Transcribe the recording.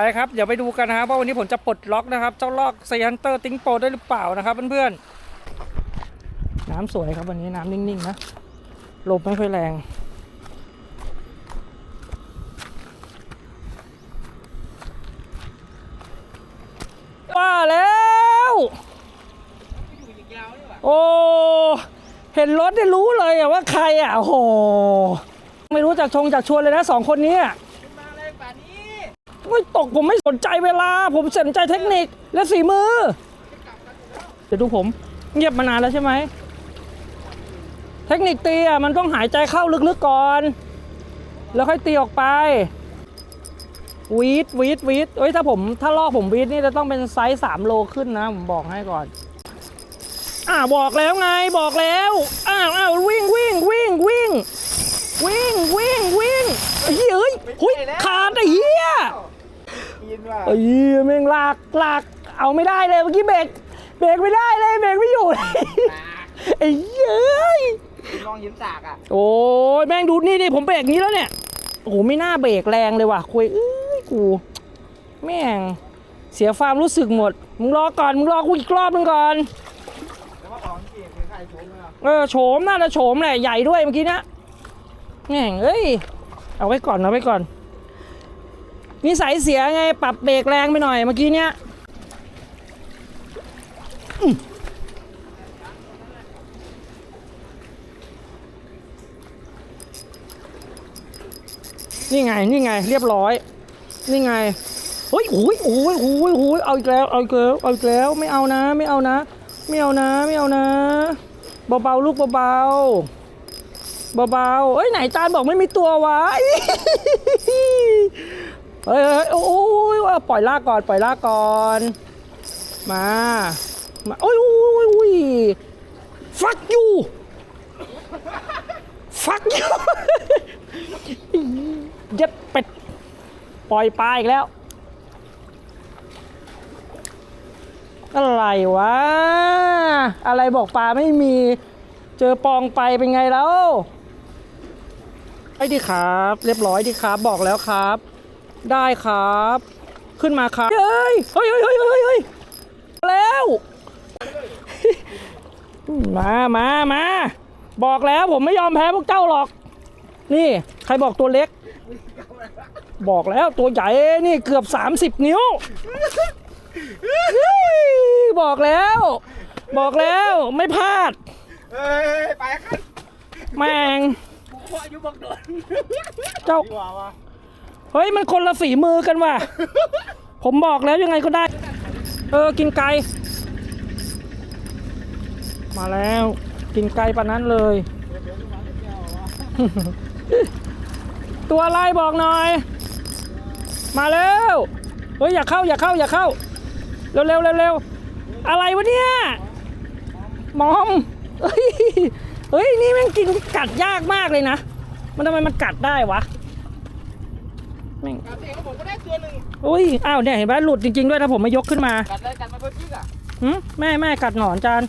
ไปครับ เดี๋ยวไปดูกันนะครับว่าวันนี้ผมจะปลดล็อกนะครับ เจ้าลอกไซฮันเตอร์ติ้งโปได้หรือเปล่านะครับเพื่อนๆน้ำสวยครับวันนี้น้ำนิ่งๆนะลมไม่ค่อยแรงว่าแล้ว โอ้ เห็นรถได้รู้เลยอะว่าใครอะโอ้โห ไม่รู้จักชงจากชวนเลยนะสองคนนี้อะ ไม่ตกผมไม่สนใจเวลา ผมสนใจเทคนิคและสีมือ เดี๋ยวดูผมเงียบมานานแล้วใช่ไหม เทคนิคตีอะมันต้องหายใจเข้าลึกๆก่อน แล้วค่อยตีออกไปวีดวีดวีดเอ้ยถ้าผมถ้าลอกผมวีดนี่จะต้องเป็นไซส์3โลขึ้นนะ ผมบอกให้ก่อน อ่าบอกแล้วไงบอกแล้วอ้าวอ้าววิ่งวิ่งวิ่งวิ่งวิ่งวิ่งวิ่งเฮ้ยเอ้ยหุยขาดไอ้เหี้ย กินว่ะไอ้เหี้ยแม่งลากลากเอาไม่ได้เลยเมื่อกี้เบรกเบรกไม่ได้เลยเบรกไม่อยู่เลยไอ้เหี้ยเอ้ยกินมองยิ้มสากอะโอ้ยแม่งดูนี่ดิผมเบรกนี้แล้วเนี่ยโอ้โหไม่น่าเบรกแรงเลยว่ะคุยเอ้ยกู แม่งเสียความรู้สึกหมดมึงรอก่อนมึงรอกูอีกรอบนึงก่อนแล้วว่าของเกียร์คือใครชมอะเออโฉมน่าจะโฉมแหละใหญ่ด้วยเมื่อกี้นะแม่งเอ้ยเอาไว้ก่อนเอาไว้ก่อน นิสัยเสียไงปรับเบรกแรงไปหน่อยเมื่อกี้เนี้ยนี่ไง นี่ไง เรียบร้อย นี่ไงเฮ้ยโอ้ยโอ้ยโอ้ยโอ้ยเอาอีกแล้ว เอาอีกแล้ว เอาอีกแล้ว ไม่เอานะ ไม่เอานะ ไม่เอานะ ไม่เอานะ เบาๆ ลูกเบาๆ เบาๆ เอ้ยไหนจานบอกไม่มีตัววะ เฮ้ยเฮ้ยโอ้ยว่าปล่อยลากก่อนปล่อยลากก่อน มา มาโอ้ยโอ้ยโอ้ย fuck you fuck you เย็ดเป็ดปล่อยปลาอีกแล้ว อะไรวะ อะไรบอกปลาไม่มี เจอปองไปเป็นไงแล้วไอ้ดีครับ เรียบร้อยดีครับ บอกแล้วครับ ได้ครับ ขึ้นมาครับเฮ้ยเฮ้ย เฮ้ยเฮ้ยเฮ้ยเฮ้ยแล้ว มามามาบอกแล้วผมไม่ยอมแพ้พวกเจ้าหรอก นี่ใครบอกตัวเล็ก บอกแล้วตัวใหญ่นี่เกือบ 30 นิ้ว บอกแล้ว บอกแล้วไม่พลาดเฮ้ยไปกันแม่งกูขออายุบักโดนเจ้าดีกว่าวะ เฮ้ยมันคนละฝีมือกันว่ะ ผมบอกแล้วยังไงก็ได้ เออกินไก่มาแล้ว กินไก่ปานนั้นเลย ตัวอะไรบอกหน่อย มาแล้วเฮ้ยอย่าเข้าอย่าเข้าอย่าเข้า เร็วเร็วเร็วเร็วอะไรวะเนี่ยมอมเฮ้ยเฮ้ยนี่ม่งกินกัดยากมากเลยนะ มันทำไมมันกัดได้วะ แม่งการเตะของผมก็ได้ตัวหนึ่งอุ้ยอ้าวเนี่ยเห็นไหมหลุดจริงๆด้วยถ้าผมไม่ยกขึ้นมา กัดเลยกัดมาเพื่อพึ่งอะหึแม่แม่กัดหนอนจาน